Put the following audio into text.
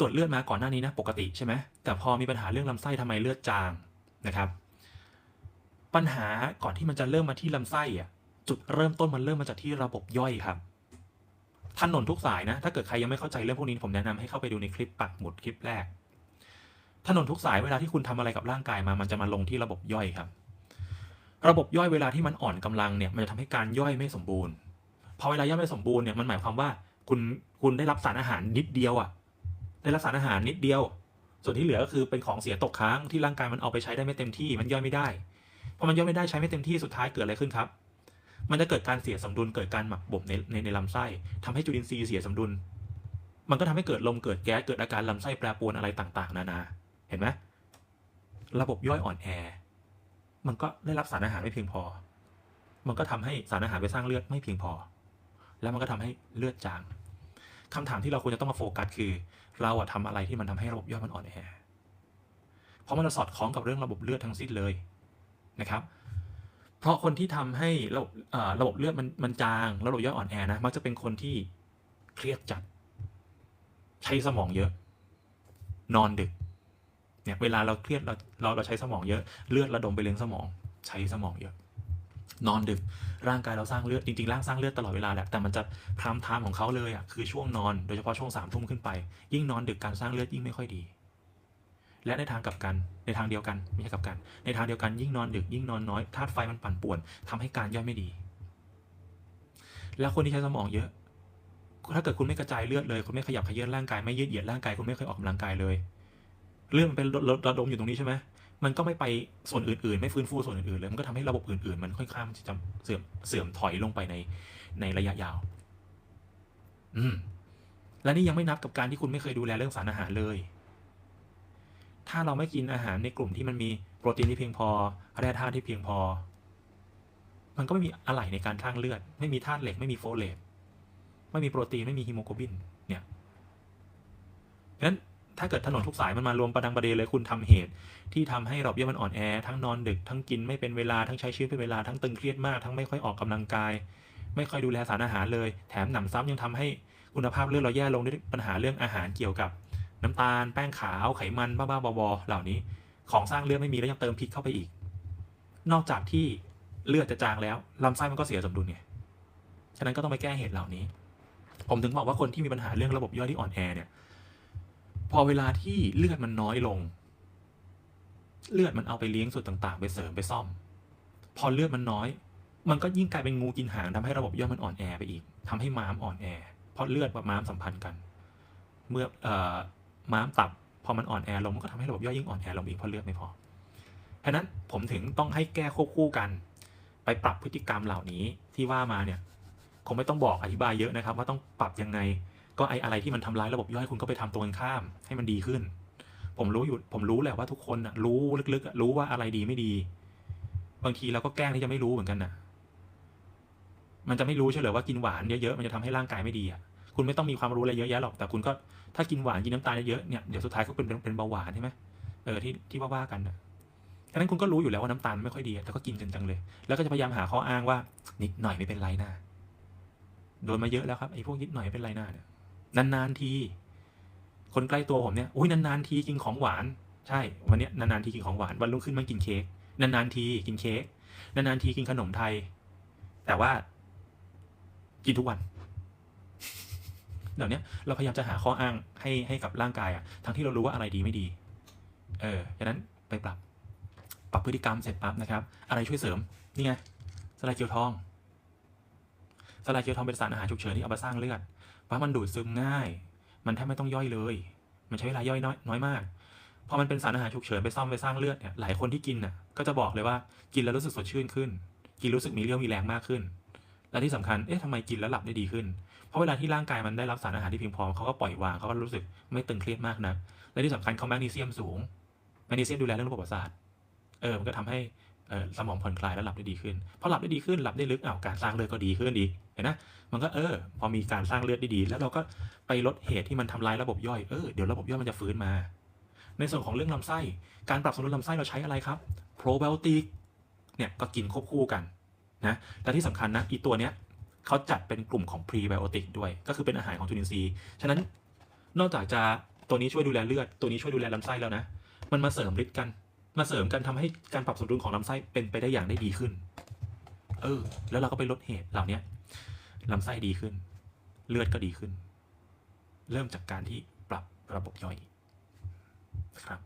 ตรวจเลือดมาก่อนหน้านี้นะปกติใช่ไหมแต่พอมีปัญหาเรื่องลำไส้ทำไมเลือดจางนะครับ ปัญหาก่อนที่มันจะเริ่มมาที่ลำไส้อะจุดเริ่มต้นมันเริ่มมาจากที่ระบบย่อยครับถนนทุกสายนะ ถ้าเกิดใครยังไม่เข้าใจเรื่องพวกนี้ผมแนะนำให้เข้าไปดูในคลิปปักหมุดคลิปแรก ถนนทุกสายเวลาที่คุณทำอะไรกับร่างกายมา มันจะมาลงที่ระบบย่อยครับ ระบบย่อยเวลาที่มันอ่อนกำลังเนี่ย มันจะทำให้การย่อยไม่สมบูรณ์ พอเวลาย่อยไม่สมบูรณ์เนี่ย มันหมายความว่าคุณคุณได้รับสารอาหารนิดเดียวอะ ได้รับสารอาหารนิดเดียว ส่วนที่เหลือก็คือเป็นของเสียตกค้างที่ร่างกายมันเอาไปใช้ได้ไม่เต็มที่มันย่อยไม่ได้พอมันย่อยไม่ได้ใช้ไม่เต็มที่สุดท้ายเกิดอะไรขึ้นครับ มันจะเกิดการเสียสมดุลเกิดการหมักบ่มในในในลำไส้ทำให้จุลินทรีย์เสียสมดุล มันก็ทำให้เกิดลมเกิดแก๊สเกิดอาการลำไส้แปรปรวนอะไรต่างๆ นานา เห็นไหมระบบย่อยอ่อนแอ มันก็ได้รับสารอาหารไม่เพียงพอ มันก็ทำให้สารอาหารไปสร้างเลือดไม่เพียงพอ แล้วมันก็ทำให้เลือดจาง คำถามที่เราควรจะต้องมาโฟกัสคือ เราอะทำอะไรที่มันทำให้ระบบย่อยมันอ่อนแอเพราะมันจะสอดคล้องกับเรื่องระบบเลือดทั้งสิ้นเลยนะครับ เพราะคนที่ทำให้ระบบเอ่อระบบเลือดมันมันจางแล้วระบบย่อยอ่อนแอนะมักจะเป็นคนที่เครียดจัด ใช้สมองเยอะ นอนดึกเนี่ยเวลาเราเครียดเราเราเราใช้สมองเยอะเลือดระดมไปเลี้ยงสมอง ใช้สมองเยอะ นอนดึกร่างกายเราสร้างเลือดจริงๆร่างสร้างเลือดตลอดเวลาแหละแต่มันจะพรามไทม์ของเขาเลยอะคือช่วงนอนโดยเฉพาะช่วงสามทุ่มขึ้นไป ยิ่งนอนดึกการสร้างเลือดยิ่งไม่ค่อยดี และในทางกลับกันในทางเดียวกันไม่ใช่กลับกัน ในทางเดียวกันยิ่งนอนดึกยิ่งนอนน้อยธาตุไฟมันปั่นป่วนทำให้การย่อยไม่ดี แล้วคนที่ใช้สมองเยอะ ถ้าเกิดคุณไม่กระจายเลือดเลย คุณไม่ขยับเขยื้อนร่างกายไม่ยืดเหยียดร่างกายคุณไม่เคยออกกำลังกายเลย เลือดมันเป็นระดมอยู่ตรงนี้ใช่ไหม มันก็ไม่ไปส่วนอื่น ๆ ไม่ฟื้นฟูส่วนอื่นๆเลยมันก็ทำให้ระบบอื่น ๆ มันค่อยข้างที่จะเสื่อมเสื่อมถอยลงไปในในระยะยาว อืม และนี่ยังไม่นับกับการที่คุณไม่เคยดูแลเรื่องสารอาหารเลย ถ้าเราไม่กินอาหารในกลุ่มที่มันมีโปรตีนที่เพียงพอแร่ธาตุที่เพียงพอ มันก็ไม่มีอะไหล่ในการสร้างเลือด ไม่มีธาตุเหล็กไม่มีโฟเลตไม่มีโปรตีนไม่มีฮีโมโกลบิน เนี่ยดังนั้น ถ้าเกิดถนนทุกสายมันมารวมประดังประเดเลยคุณทำเหตุ ที่ทำให้ระบบเยื่อมันอ่อนแอ ทั้งนอนดึกทั้งกินไม่เป็นเวลาทั้งใช้ชีวิตเป็นเวลาทั้งตึงเครียดมากทั้งไม่ค่อยออกกำลังกาย ไม่ค่อยดูแลสารอาหารเลย แถมหนำซ้ำยังทำให้คุณภาพเลือดเราแย่ลงด้วยปัญหาเรื่องอาหารเกี่ยวกับ น้ำตาลแป้งขาวไขมันบ้าๆบอๆเหล่านี้ ของสร้างเลือดไม่มีแล้วยังเติมพิษเข้าไปอีก นอกจากที่เลือดจะจางแล้วลำไส้มันก็เสียสมดุลไงฉะนั้นก็ต้องไปแก้เหตุเหล่านี้ ผมถึงบอกว่าคนที่มีปัญหาเรื่องระบบย่อยที่อ่อนแอเนี่ย พอเวลาที่เลือดมันน้อยลง เลือดมันเอาไปเลี้ยงส่วนต่าง ๆ ไปเสริมไปซ่อม พอเลือดมันน้อย มันก็ยิ่งกลายเป็นงูกินหางทำให้ระบบย่อยมันอ่อนแอไปอีกทำให้ม้ามอ่อนแอ เพราะเลือดกับม้ามสัมพันธ์กัน เมื่ออม้ามตับ พอมันอ่อนแอลงมันก็ทำให้ระบบย่อยยิ่งอ่อนแอลงอีกเพราะเลือดไม่พอฉะนั้นผมถึงต้องให้แก้ควบคู่กัน ไปปรับพฤติกรรมเหล่านี้ที่ว่ามาเนี่ยคงไม่ต้องบอกอธิบายเยอะนะครับ ว่าต้องปรับยังไง ก็ไออะไรที่มันทำร้ายระบบย่อยคุณก็ไปทำตรงกันข้าม ให้มันดีขึ้น ผมรู้อยู่ผมรู้แหละว่าทุกคนนะรู้ลึกๆรู้ว่าอะไรดีไม่ดี บางทีเราก็แกล้งที่จะไม่รู้เหมือนกันนะมันจะไม่รู้เฉลยว่ากินหวานเยอะๆมันจะทำให้ร่างกายไม่ดีอะคุณไม่ต้องมีความรู้อะไรเยอะแยะหรอกแต่คุณก็ถ้ากินหวานกินน้ำตาลเยอะเนี่ยเดี๋ยวสุดท้ายก็เป็นเป็นเป็นเบาหวานใช่ไหมเออที่ที่ว่าว่ากันนะฉะนั้นคุณก็รู้อยู่แล้วว่าน้ำตาลไม่ค่อยดีแต่ก็กินกันจังเลย แล้วก็จะพยายามหาข้ออ้างว่านิดหน่อยไม่เป็นไรนะโดนมาเยอะแล้วครับไอ้พวกนิดหน่อยไม่เป็นไรนะเนี่ย นานๆที คนใกล้ตัวผมเนี่ยอุ้ยนานๆทีกินของหวาน ใช่ วันเนี้ยนานๆทีกินของหวาน วันรุ่งขึ้นมันกินเค้ก นานๆทีกินเค้ก นานๆทีกินขนมไทย แต่ว่า กินทุกวันเดี๋ยวนี้เราพยายามจะหาข้ออ้างให้ให้กับร่างกายอะทั้งที่เรารู้ว่าอะไรดีไม่ดี เออฉะนั้นไปปรับ ปรับพฤติกรรมเสร็จปั๊บนะครับ อะไรช่วยเสริม นี่ไงสลายเกียวทอง สลายเกียวทองเป็นสารอาหารฉุกเฉินที่เอามาสร้างเลือดเพราะมันดูดซึมง่าย มันแทบไม่ต้องย่อยเลย มันใช้เวลาย่อยน้อยน้อยมาก พอมันเป็นสารอาหารฉุกเฉินไปซ่อมไปสร้างเลือดเนี่ย หลายคนที่กินน่ะ ก็จะบอกเลยว่ากินแล้วรู้สึกสดชื่นขึ้น กินรู้สึกมีเรี่ยวมีแรงมากขึ้น และที่สำคัญ เอ๊ะทำไมกินแล้วหลับได้ดีขึ้น เพราะเวลาที่ร่างกายมันได้รับสารอาหารที่เพียงพอเขาก็ปล่อยวางเขาก็รู้สึกไม่ตึงเครียดมากนะและที่สำคัญเขาแมกนีเซียมสูง แมกนีเซียมดูแลเรื่องระบบประสาท เออ มันก็ทำให้ สมองผ่อนคลายและหลับได้ดีขึ้นพอหลับได้ดีขึ้นหลับได้ลึกอ้าวการสร้างเลือดก็ดีขึ้นดีเห็นนะมันก็เออ พอมีการสร้างเลือดได้ดี แล้วเราก็ไปลดเหตุที่มันทำลายระบบย่อยเออเดี๋ยวระบบย่อยมันจะฟื้นมา ในส่วนของเรื่องลำไส้ การปรับสมดุลลำไส้เราใช้อะไรครับโปรไบโอติกเนี่ยก็กินควบคู่กันนะแต่ที่สำคัญนะอีตัวเนี้ยเขาจัดเป็นกลุ่มของพรีไบโอติกด้วย ก็คือเป็นอาหารของจุลินทรีย์ฉะนั้นนอกจากจะตัวนี้ช่วยดูแลเลือด ตัวนี้ช่วยดูแลลำไส้แล้วนะ มันมาเสริมฤทธิ์กัน มาเสริมกันทำให้การปรับสมดุลของลำไส้เป็นไปได้อย่างได้ดีขึ้น เออ แล้วเราก็ไปลดเหตุเหล่าเนี้ยลำไส้ดีขึ้น เลือดก็ดีขึ้น เริ่มจากการที่ปรับระบบย่อยนะครับ